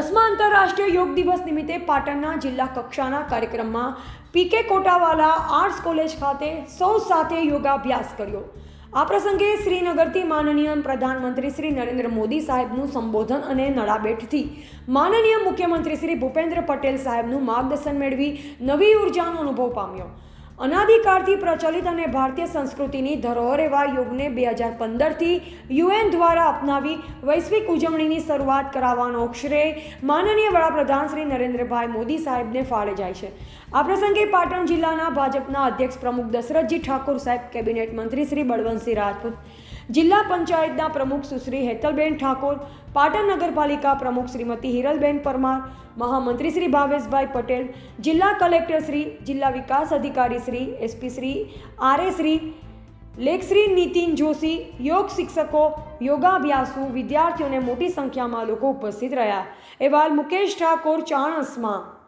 દસમા આંતરરાષ્ટ્રીય યોગ દિવસ નિમિત્તે પાટણના જિલ્લા કક્ષાના કાર્યક્રમમાં પીકે કોટાવાલા આર્ટ્સ કોલેજ ખાતે સૌ સાથે યોગાભ્યાસ કર્યો. આ પ્રસંગે શ્રીનગરથી માનનીય પ્રધાનમંત્રી શ્રી નરેન્દ્ર મોદી સાહેબનું સંબોધન અને નડાબેટથી માનનીય મુખ્યમંત્રી શ્રી ભૂપેન્દ્ર પટેલ સાહેબનું માર્ગદર્શન મેળવી નવી ઉર્જાનો અનુભવ પામ્યો. અનાદિકાળથી પ્રચલિત અને ભારતીય સંસ્કૃતિની ધરોહર એવા યોગને બે હજાર પંદરથી યુએન દ્વારા અપનાવી વૈશ્વિક ઉજવણીની શરૂઆત કરાવવાનો શ્રેય માનનીય વડાપ્રધાન શ્રી નરેન્દ્રભાઈ મોદી સાહેબને ફાળે જાય છે. આ પ્રસંગે પાટણ જિલ્લાના ભાજપના અધ્યક્ષ પ્રમુખ દશરથજી ઠાકોર સાહેબ, કેબિનેટ મંત્રી શ્રી બળવંતસિંહ રાજપૂત જિલ્લા પંચાયતના પ્રમુખ સુશ્રી હેતલબેન ઠાકોર, પાટણ નગરપાલિકા પ્રમુખ શ્રીમતી હિરલબેન પરમાર, મહામંત્રી શ્રી ભાવેશભાઈ પટેલ, જિલ્લા કલેક્ટર શ્રી, જિલ્લા વિકાસ અધિકારી શ્રી, એસપી શ્રી, આરએ શ્રી લેખશ્રી નીતિન જોશી, યોગ શિક્ષકો, યોગાભ્યાસુ, વિદ્યાર્થીઓને મોટી સંખ્યામાં લોકો ઉપસ્થિત રહ્યા. અહેવાલ મુકેશ ઠાકોર, ચાણસમાં.